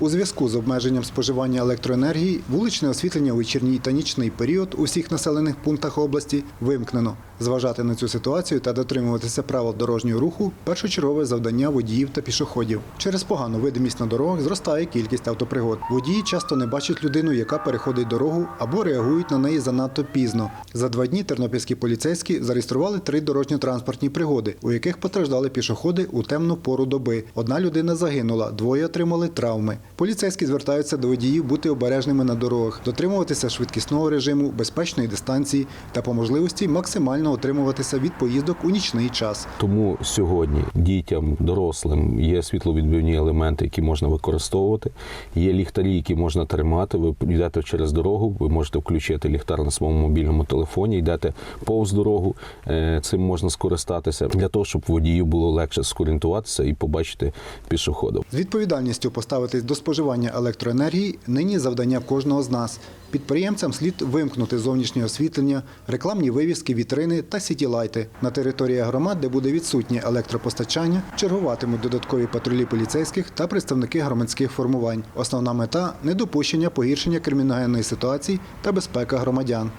У зв'язку з обмеженням споживання електроенергії вуличне освітлення у вечірній та нічний період у всіх населених пунктах області вимкнено. Зважати на цю ситуацію та дотримуватися правил дорожнього руху першочергове завдання водіїв та пішоходів. Через погану видимість на дорогах зростає кількість автопригод. Водії часто не бачать людину, яка переходить дорогу, або реагують на неї занадто пізно. За два дні тернопільські поліцейські зареєстрували три дорожньо-транспортні пригоди, у яких постраждали пішоходи у темну пору доби. Одна людина загинула, двоє отримали травми. Поліцейські звертаються до водіїв бути обережними на дорогах, дотримуватися швидкісного режиму, безпечної дистанції та по можливості максимально отримуватися від поїздок у нічний час. Тому сьогодні дітям, дорослим є світловідбивні елементи, які можна використовувати. Є ліхтарі, які можна тримати. Ви йдете через дорогу, ви можете включити ліхтар на своєму мобільному телефоні, йдете повз дорогу. е, Цим можна скористатися для того, щоб водію було легше скорієнтуватися і побачити пішоходів. З відповідальністю поставитись до споживання електроенергії нині завдання кожного з нас. Підприємцям слід вимкнути зовнішнє освітлення, рекламні вивіски, вітрини та сітілайти. На території громад, де буде відсутнє електропостачання, чергуватимуть додаткові патрулі поліцейських та представники громадських формувань. Основна мета недопущення погіршення криміногенної ситуації та безпека громадян.